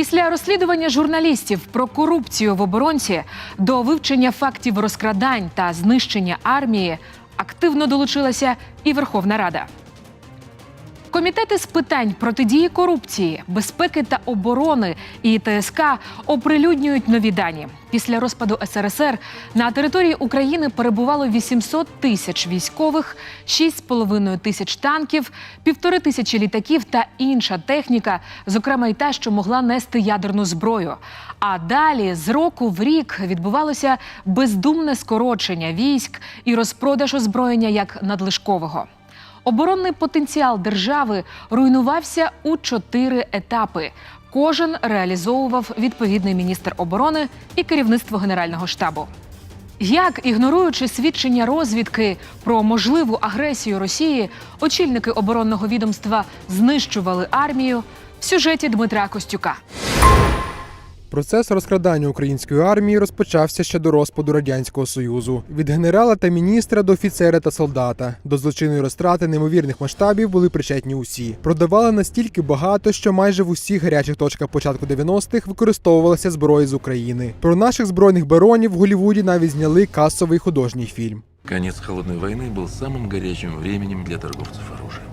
Після розслідування журналістів про корупцію в оборонці до вивчення фактів розкрадань та знищення армії активно долучилася і Верховна Рада. Комітети з питань протидії корупції, безпеки та оборони і ТСК оприлюднюють нові дані. Після розпаду СРСР на території України перебувало 800 тисяч військових, 6,5 тисяч танків, півтори тисячі літаків та інша техніка, зокрема й та, що могла нести ядерну зброю. А далі з року в рік відбувалося бездумне скорочення військ і розпродаж озброєння як надлишкового. Оборонний потенціал держави руйнувався у чотири етапи. Кожен реалізовував відповідний міністр оборони і керівництво Генерального штабу. Як, ігноруючи свідчення розвідки про можливу агресію Росії, очільники оборонного відомства знищували армію в сюжеті Дмитра Костюка. Процес розкрадання української армії розпочався ще до розпаду радянського союзу. Від генерала та міністра до офіцера та солдата до злочинної розтрати неймовірних масштабів були причетні усі. Продавали настільки багато, що майже в усіх гарячих точках початку 90-х використовувалася зброя з України. Про наших збройних баронів в Голлівуді навіть зняли касовий художній фільм. Конец холодной войны был самым горячим временем для торговцев оружием.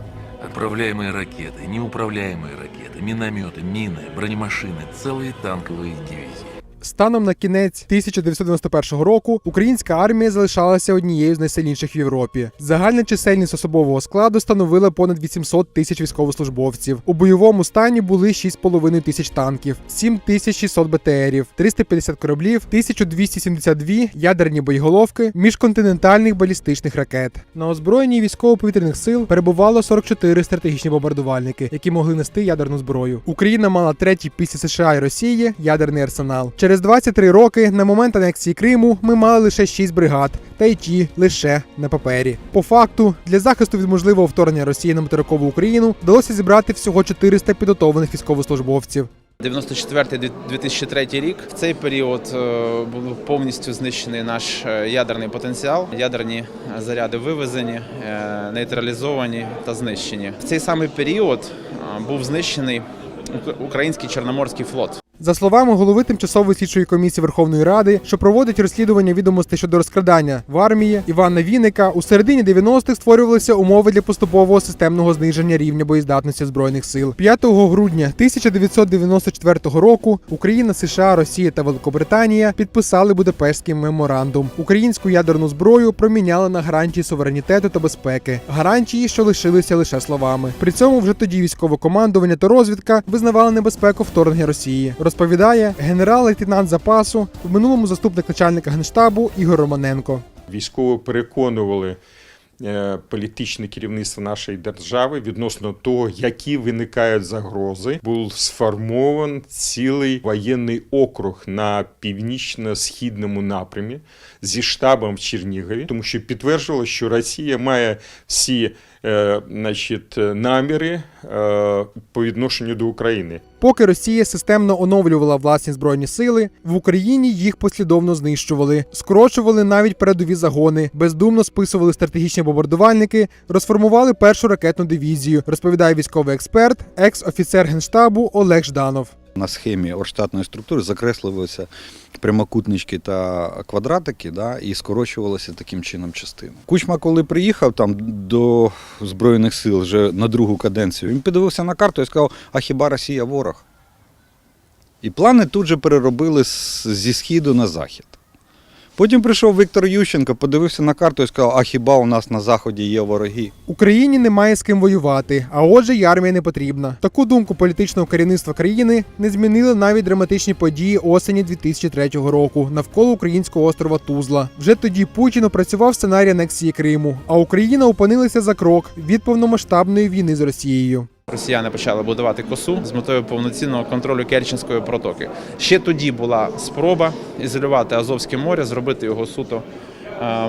Отправляемые ракеты, неуправляемые ракеты, минометы, мины, бронемашины, целые танковые дивизии. Станом на кінець 1991 року українська армія залишалася однією з найсильніших в Європі. Загальна чисельність особового складу становила понад 800 тисяч військовослужбовців. У бойовому стані були 6,5 тисяч танків, 7600 БТРів, 350 кораблів, 1272 ядерні боєголовки, міжконтинентальних балістичних ракет. На озброєнні військово-повітряних сил перебувало 44 стратегічні бомбардувальники, які могли нести ядерну зброю. Україна мала третій після США і Росії ядерний арсенал. Через 23 роки на момент анексії Криму ми мали лише 6 бригад, та й ті лише на папері. По факту, для захисту від можливого вторгнення Росії на материкову Україну вдалося зібрати всього 400 підготовлених військовослужбовців. 94-2003 рік. В цей період е, був повністю знищений наш е, ядерний потенціал. Ядерні е, заряди вивезені, нейтралізовані та знищені. В цей самий період був знищений український чорноморський флот. За словами голови тимчасової слідчої комісії Верховної Ради, що проводить розслідування відомостей щодо розкрадання в армії Івана Вінника, у середині 90-х створювалися умови для поступового системного зниження рівня боєздатності збройних сил. 5 грудня 1994 року Україна, США, Росія та Великобританія підписали Будапештський меморандум. Українську ядерну зброю проміняли на гарантії суверенітету та безпеки. Гарантії, що лишилися лише словами. При цьому вже тоді військове командування та розвідка визнавали небезпеку вторгнення Росії. Розповідає генерал-лейтенант запасу в минулому заступник начальника генштабу Ігор Романенко. Військово переконували е, політичне керівництво нашої держави відносно того, які виникають загрози. Був сформований цілий воєнний округ на північно-східному напрямі зі штабом в Чернігові, тому що підтверджувало, що Росія має всі е, значить, наміри е, по відношенню до України. Поки Росія системно оновлювала власні збройні сили, в Україні їх послідовно знищували, скорочували навіть передові загони, бездумно списували стратегічні бомбардувальники, розформували першу ракетну дивізію, розповідає військовий експерт, екс-офіцер генштабу Олег Жданов. На схемі штатної структури закреслювалися прямокутнички та квадратики, да, і скорочувалися таким чином частини. Кучма, коли приїхав там до Збройних сил вже на другу каденцію, він подивився на карту і сказав, а хіба Росія ворог? І плани тут же переробили зі східу на захід. Потім прийшов Віктор Ющенко, подивився на карту і сказав, а хіба у нас на заході є вороги? Україні немає з ким воювати, а отже, й армія не потрібна. Таку думку політичного керівництва країни не змінили навіть драматичні події осені 2003 року навколо українського острова Тузла. Вже тоді Путін опрацював сценарій анексії Криму, а Україна опинилася за крок від повномасштабної війни з Росією. Росіяни почали будувати косу з метою повноцінного контролю Керченської протоки. Ще тоді була спроба ізолювати Азовське море, зробити його суто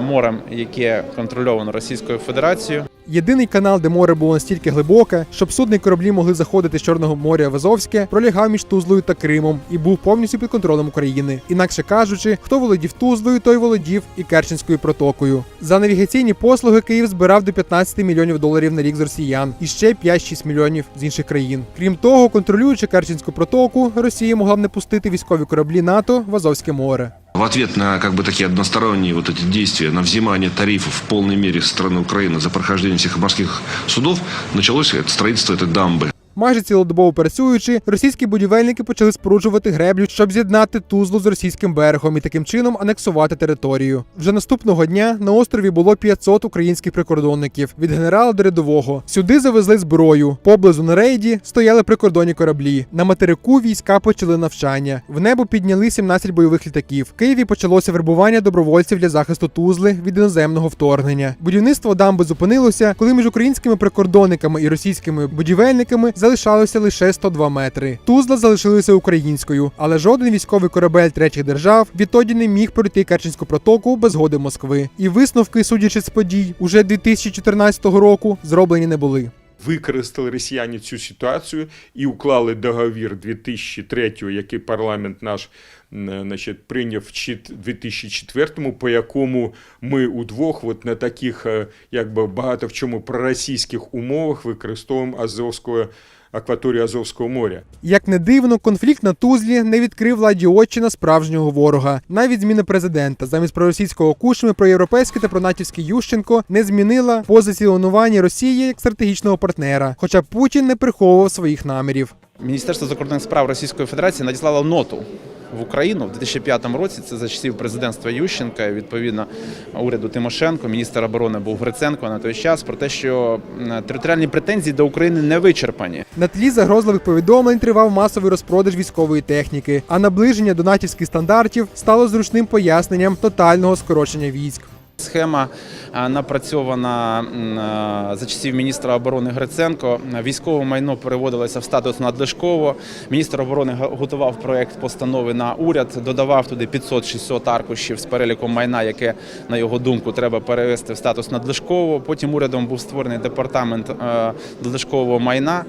морем, яке контрольовано Російською Федерацією. Єдиний канал, де море було настільки глибоке, щоб судни і кораблі могли заходити з Чорного моря в Азовське, пролягав між Тузлою та Кримом і був повністю під контролем України. Інакше кажучи, хто володів Тузлою, той володів і Керченською протокою. За навігаційні послуги Київ збирав до 15 мільйонів доларів на рік з росіян і ще 5-6 мільйонів з інших країн. Крім того, контролюючи Керченську протоку, Росія могла б не пустити військові кораблі НАТО в Азовське море В ответ на как бы такие односторонние вот эти действия, на взимание тарифов в полной мере со стороны Украины за прохождение всех морских судов, началось это строительство этой дамбы. Майже цілодобово працюючи, російські будівельники почали споруджувати греблю, щоб з'єднати Тузлу з російським берегом і таким чином анексувати територію. Вже наступного дня на острові було 500 українських прикордонників від генерала до рядового. Сюди завезли зброю. Поблизу на рейді стояли прикордонні кораблі. На материку війська почали навчання. В небо підняли 17 бойових літаків. В Києві почалося вербування добровольців для захисту Тузли від іноземного вторгнення. Будівництво дамби зупинилося, коли між українськими прикордонниками і російськими будівельниками залишалося лише 102 метри. Тузла залишилася українською, але жоден військовий корабель третіх держав відтоді не міг пройти Керченську протоку без згоди Москви. І висновки, судячи з подій, уже 2014 року зроблені не були. Використали росіяни цю ситуацію і уклали договір 2003, який парламент наш значить, прийняв в чит- 2004, по якому ми удвох от на таких е, якби багато в чому проросійських умовах використовуємо Азовську акваторію Азовського моря. Як не дивно, конфлікт на Тузлі не відкрив владі очі на справжнього ворога. Навіть зміни президента замість проросійського Кушми, проєвропейський та пронатівське Ющенко не змінила позиціонування Росії як стратегічного партнера. Хоча Путін не приховував своїх намірів. Міністерство закордонних справ Російської Федерації надіслало ноту в Україну в 2005 році. Це за часів президентства Ющенка, відповідно уряду Тимошенко. Міністр оборони був Гриценко на той час про те, що територіальні претензії до України не вичерпані. На тлі загрозливих повідомлень тривав масовий розпродаж військової техніки, а наближення до натівських стандартів стало зручним поясненням тотального скорочення військ. Схема напрацьована за часів міністра оборони Гриценко. Військове майно переводилося в статус надлишково. Міністр оборони готував проект постанови на уряд, додавав туди 500-600 аркушів з переліком майна, яке на його думку треба перевести в статус надлишкового. Потім урядом був створений департамент е, надлишкового майна,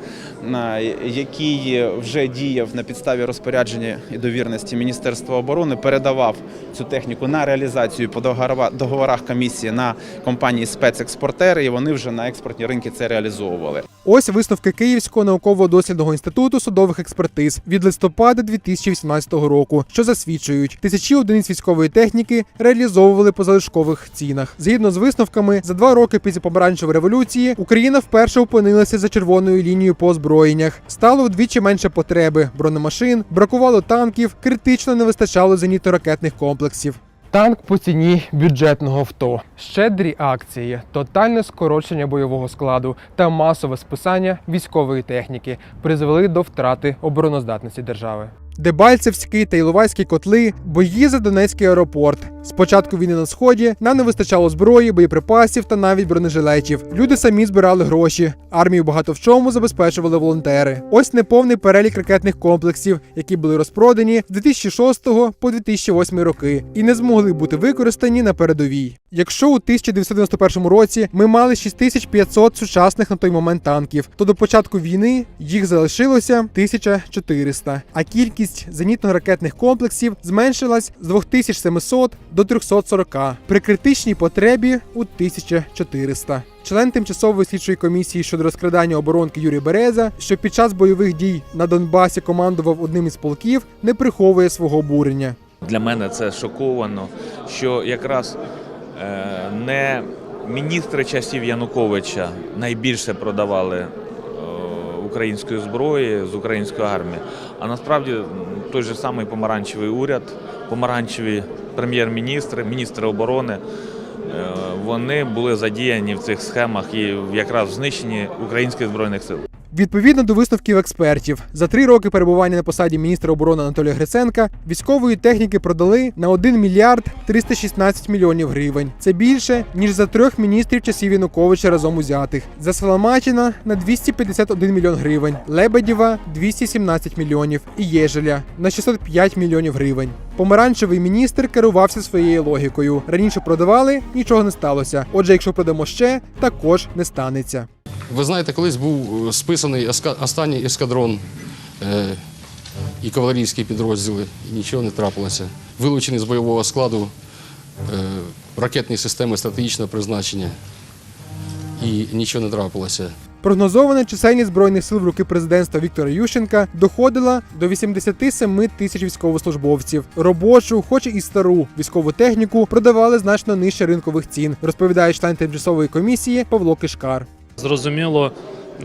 який вже діяв на підставі розпорядження і довірності Міністерства оборони, передавав цю техніку на реалізацію по договорах- договорах комісії на компанії спецекспортери, і вони вже на експортні ринки це реалізовували. Ось висновки Київського науково-дослідного інституту судових експертиз від листопада 2018 року, що засвідчують, тисячі одиниць військової техніки реалізовували по залишкових цінах. Згідно з висновками, за два роки після помаранчевої революції Україна вперше опинилася за червоною лінією по озброєннях. Стало вдвічі менше потреби бронемашин, бракувало танків, критично не вистачало зенітно-ракетних комплексів. Танк по ціні бюджетного авто, щедрі акції, тотальне скорочення бойового складу та масове списання військової техніки призвели до втрати обороноздатності держави. Дебальцевський та Іловайський котли, бої за Донецький аеропорт. З початку війни на сході нам не вистачало зброї, боєприпасів та навіть бронежилетів. Люди самі збирали гроші. Армію багато в чому забезпечували волонтери. Ось неповний перелік ракетних комплексів, які були розпродані з 2006 по 2008 роки і не змогли бути використані на передовій. Якщо у 1991 році ми мали 6500 сучасних на той момент танків, то до початку війни їх залишилося 1400, а кількість зенітно-ракетних комплексів зменшилась з 2700 до 340, при критичній потребі у 1400. Член тимчасової слідчої комісії щодо розкрадання оборонки Юрій Береза, що під час бойових дій на Донбасі командував одним із полків, не приховує свого обурення. Для мене це шоковано, що якраз е, не міністри часів Януковича найбільше продавали української зброї з української армії, а насправді той же самий помаранчевий уряд, помаранчеві прем'єр-міністри, міністри оборони. е, Вони були задіяні в цих схемах і якраз в знищенні українських збройних сил. Відповідно до висновків експертів, за три роки перебування на посаді міністра оборони Анатолія Гриценка військової техніки продали на 1 мільярд 316 мільйонів гривень. Це більше ніж за трьох міністрів часів Януковича разом узятих. За Соломатіна на 251 мільйон гривень, Лебедєва 217 мільйонів і Єжеля на 605 мільйонів гривень. Помаранчевий міністр керувався своєю логікою. Раніше продавали, нічого не сталося. Отже, якщо продамо ще, також не станеться. Ви знаєте, колись був е, списаний останній ескадрон е, і кавалерійські підрозділи, і нічого не трапилося. Вилучені з бойового складу е, ракетні системи стратегічного призначення, і нічого не трапилося. Прогнозована чисельність збройних сил в руки президентства Віктора Ющенка доходила до 87 тисяч військовослужбовців. Робочу, хоч і стару військову техніку, продавали значно нижче ринкових цін, розповідає член тимчасової комісії Павло Кишкар. Зрозуміло,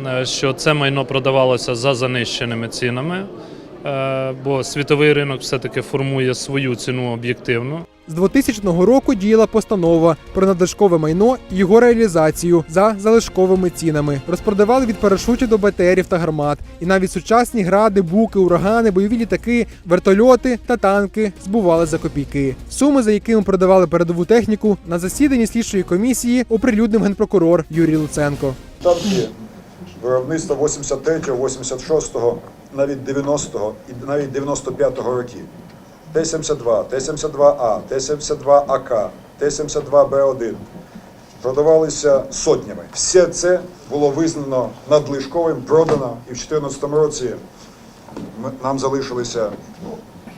е, що це майно продавалося за занищеними цінами, бо світовий ринок все-таки формує свою ціну об'єктивну. З 2000 року діяла постанова про надлишкове майно і його реалізацію за залишковими цінами. Розпродавали від парашутів до БТРів та гармат, і навіть сучасні гради, буки, урагани, бойові літаки, вертольоти та танки збували за копійки. Суми, за якими продавали передову техніку, на засіданні слідчої комісії оприлюднив генпрокурор Юрій Луценко. Танки виробництва 83-го, 86-го, навіть 90-го і навіть 95-го років. Т-72, Т-72А, Т-72АК, Т-72Б1 продавалися сотнями. Все це було визнано надлишковим, продано, і в 2014 році нам залишилися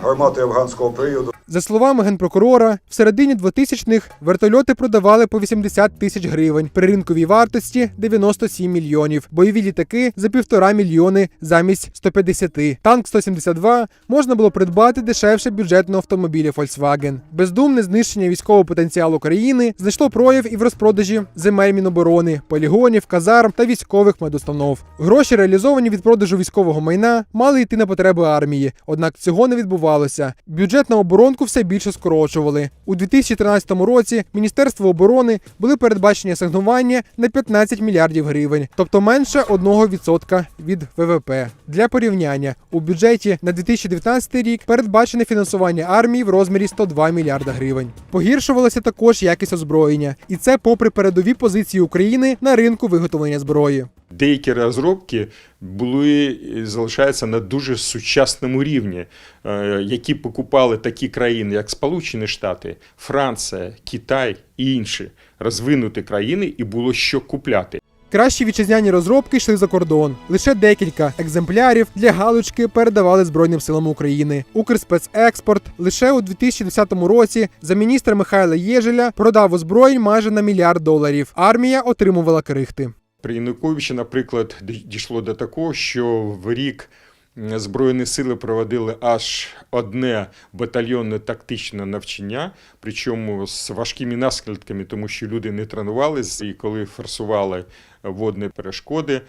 гармати афганського періоду. За словами генпрокурора, в середині 2000-х вертольоти продавали по 80 тисяч гривень при ринковій вартості 97 мільйонів. Бойові літаки за півтора мільйони замість 150. Танк 172 можна було придбати дешевше бюджетного автомобіля Volkswagen. Бездумне знищення військового потенціалу країни знайшло прояв і в розпродажі земель Міноборони, полігонів, казарм та військових медустанов. Гроші, реалізовані від продажу військового майна, мали йти на потреби армії, однак цього не відбувалося. Бюджет на оборонку все більше скорочували. У 2013 році Міністерство оборони були передбачені асигнування на 15 мільярдів гривень, тобто менше 1% від ВВП. Для порівняння у бюджеті на 2019 рік передбачене фінансування армії в розмірі 102 мільярда гривень. Погіршувалася також якість озброєння, і це попри передові позиції України на ринку виготовлення зброї. Деякі розробки були залишаються на дуже сучасному рівні, е, які покупали такі країни, як Сполучені Штати, Франція, Китай і інші розвинуті країни, і було що купляти. Кращі вітчизняні розробки йшли за кордон. Лише декілька екземплярів для галочки передавали Збройним силам України. Укрспецекспорт лише у 2010 році за міністра Михайла Єжеля продав озброєнь майже на мільярд доларів. Армія отримувала крихти. При Януковичі, наприклад, дійшло до такого, що в рік Збройні сили проводили аж одне батальйонне тактичне навчання, причому з важкими наслідками, тому що люди не тренувалися, і коли форсували водні перешкоди,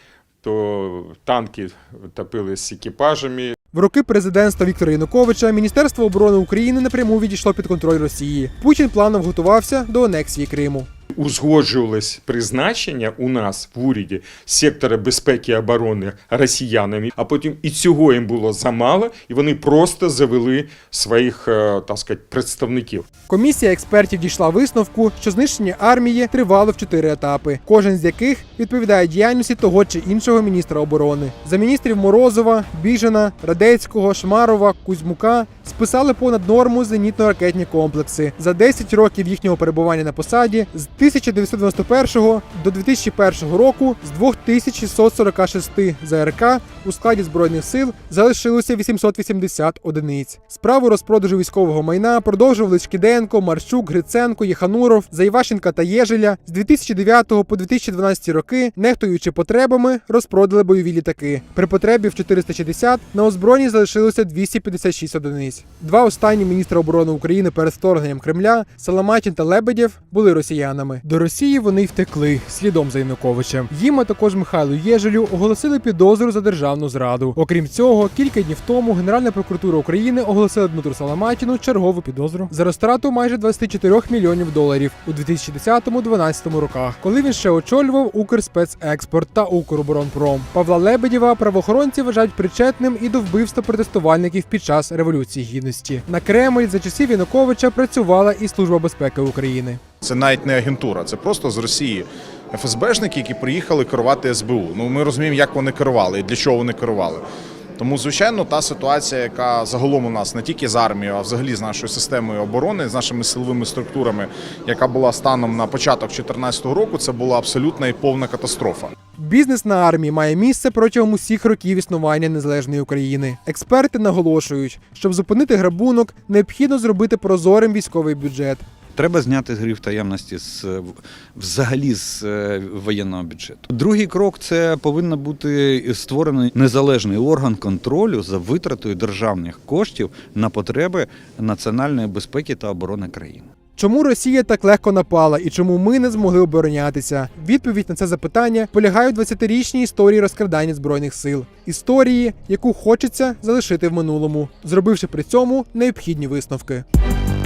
то танки топили з екіпажами, В роки президентства Віктора Януковича Міністерство оборони України напряму відійшло під контроль Росії. Путін планом готувався до анексії Криму. Узгоджувалось призначення у нас в уряді сектора безпеки і оборони росіянами, а потім і цього їм було замало, і вони просто завели своїх е, так сказати, представників. Комісія експертів дійшла висновку, що знищення армії тривало в чотири етапи, кожен з яких відповідає діяльності того чи іншого міністра оборони. За міністрів Морозова, Біжина, Радецького, Шмарова, Кузьмука списали понад норму зенітно-ракетні комплекси. За 10 років їхнього перебування на посаді з 1991 до 2001 року з 2646 ЗРК у складі збройних сил залишилося 880 одиниць. Справу розпродажу військового майна продовжували Шкіденко, Марчук, Гриценко, Єхануров, Заївашенка та Єжеля. З 2009 по 2012 роки, нехтуючи потребами, розпродали бойові літаки. При потребі в 460 на озброєнні залишилося 256 одиниць. Два останні міністра оборони України перед вторгненням Кремля Саламатін та Лебедєв були росіянами. До Росії вони втекли слідом за Януковичем. Їм, а також Михайлу Єжелю, оголосили підозру за державну зраду. Окрім цього, кілька днів тому Генеральна прокуратура України оголосила Дмитру Саламатіну чергову підозру за розтрату майже 24 мільйонів доларів у 2010-2012 роках, коли він ще очолював Укрспецекспорт та Укроборонпром. Павла Лебедєва правоохоронці вважають причетним і до вбивства протестувальників під час революції гідності. На Кремль за часів Януковича працювала і служба безпеки України. Це навіть не агентура, це просто з Росії ФСБшники, які приїхали керувати СБУ. Ну ми розуміємо, як вони керували і для чого вони керували. Тому, звичайно, та ситуація, яка загалом у нас не тільки з армією, а взагалі з нашою системою оборони, з нашими силовими структурами, яка була станом на початок 2014 року, це була абсолютна і повна катастрофа. Бізнес на армії має місце протягом усіх років існування незалежної України. Експерти наголошують, щоб зупинити грабунок, необхідно зробити прозорим військовий бюджет. Треба зняти з гриф таємності з взагалі з е, воєнного бюджету. Другий крок це повинен бути створений незалежний орган контролю за витратою державних коштів на потреби національної безпеки та оборони країни. Чому Росія так легко напала і чому ми не змогли оборонятися? Відповідь на це запитання полягає у 20-річній історії розкрадання збройних сил, історії, яку хочеться залишити в минулому, зробивши при цьому необхідні висновки.